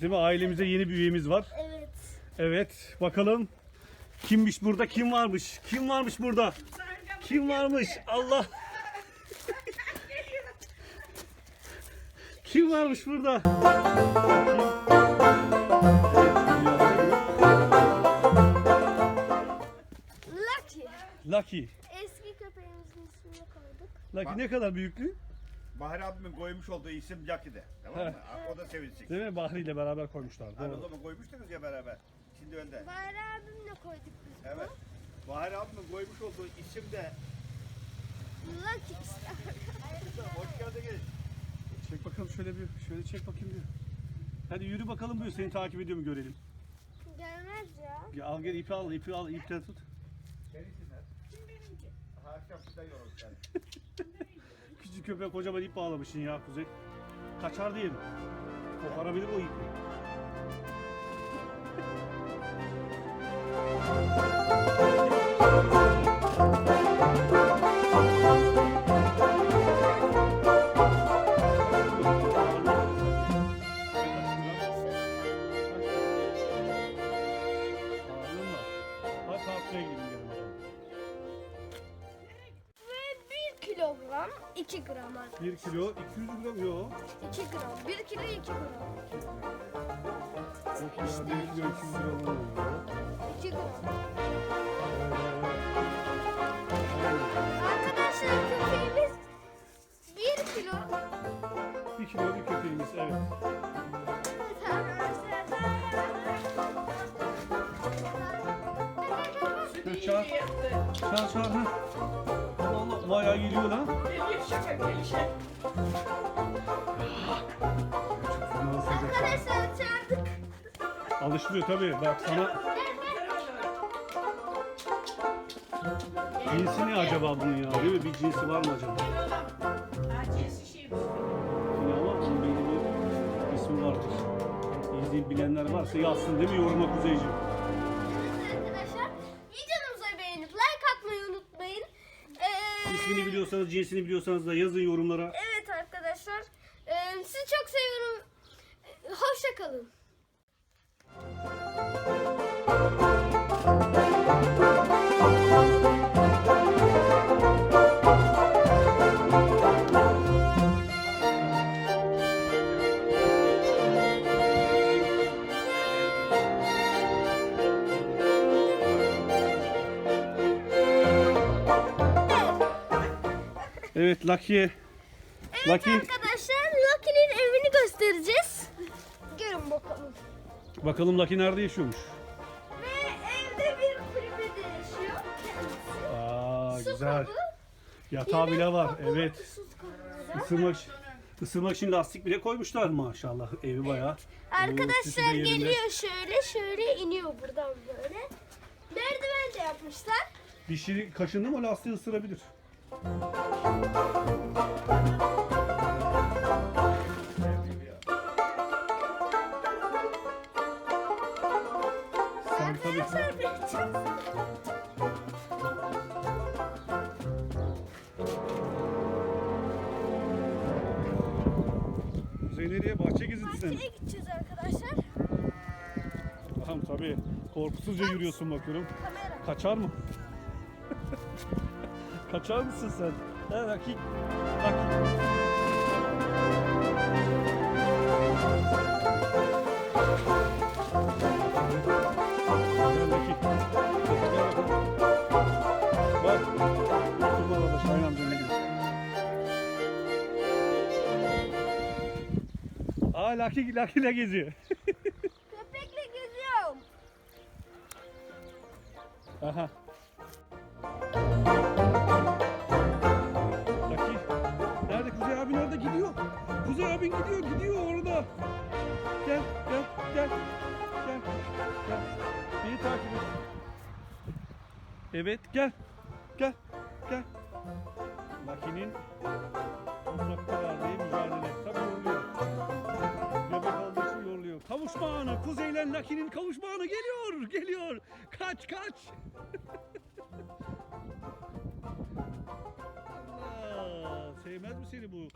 Değil mi? Ailemize yeni bir üyemiz var. Evet. Evet. Bakalım. Kimmiş burada? Kim varmış? Kim varmış burada? Kim varmış? Allah. Kim varmış burada? Lucky. Lucky. Eski köpeğimizin ismini koyduk. Lucky ne kadar büyüklüğü? Bahar abimin koymuş olduğu isim Lucky'de. Tamam mı? O da sevinecek. Değil mi? Bahri ile beraber koymuşlar. Hani o Doğru. zaman koymuştunuz ya beraber. Şimdi önde. Bayrağı abimle koyduk biz bunu. Evet. Bahar abimin koymuş olduğu isim de Lucky işte. hoş geldiniz. Çek bakalım şöyle bir. Şöyle çek bakayım bir. Hadi yürü bakalım bir. Seni takip ediyor mu görelim. Gelmez ya. Ya al gel ipi al, ipi al, ipten tut. Serisinler. Kim benimki? Ha, akşam sizden yoruldu köpek kocaman ip bağlamışsın ya Kuzey. Kaçar diye mi? Koparabilir o ipi. Hadi tatlıya gidelim kilogram 2 gram artık. 1 kilo 200 gram yok. 2 gram. 1 kilo 2 gram. Yok ya 1 kilo 200 gram oluyor. 2 gram. Arkadaşlar köpeğimiz 1 kilo. 1 kilo bir köpeğimiz evet. Şöyle çağır. Çağır bayağı geliyor lan. Fena sıcak. Arkadaşlar çağırdık. Alışmıyor tabii. Bak sana cinsi ne acaba bunun ya? Değil mi? Bir cinsi var mı acaba? Yine ama bunun belli bir ismi vardır. İzleyip bilenler varsa yazsın değil mi yoruma Kuzeyciğim? İsmini biliyorsanız, cinsini biliyorsanız da yazın yorumlara. Evet arkadaşlar. Ee, sizi çok seviyorum. Hoşça kalın. Evet Lucky'ye. Evet Lucky. arkadaşlar Lucky'nin evini göstereceğiz. Görün bakalım. Bakalım Lucky nerede yaşıyormuş? Ve evde bir kulübede yaşıyor. kendisi. Aa Su güzel. kabı, Yatağı bile var. kabı, Evet. su kabı. Isırmak, ısırmak için lastik bile koymuşlar maşallah. Evi bayağı. Oo, sesi Arkadaşlar de yerinde. geliyor şöyle şöyle iniyor buradan böyle. Merdiven de yapmışlar. Dişi kaşındı mı lastiği ısırabilir. Sen tabii nereye? Bahçe gezintisi. bahçeye gideceğiz arkadaşlar. Tamam tabii. Korkusuzca yürüyorsun bakıyorum. Kamera. Kaçar mı? Bak. Oturma arada Şahin amcam geliyor. Aa Lucky ile geziyor. Köpekle geziyorum. Aha. Kuzey abin gidiyor. Gidiyor orada. Gel. Gel. Gel. Gel. Gel. Beni takip et. Evet. Gel. Gel. Gel. Lucky'nin toprakta verdiği mücadele. Tabii yoruluyor. Göbek olduğu için yoruluyor. Kavuşma anı. Kuzey ile Lucky'nin kavuşma anı geliyor. Geliyor. Kaç kaç. Allah. Sevmez mi seni bu?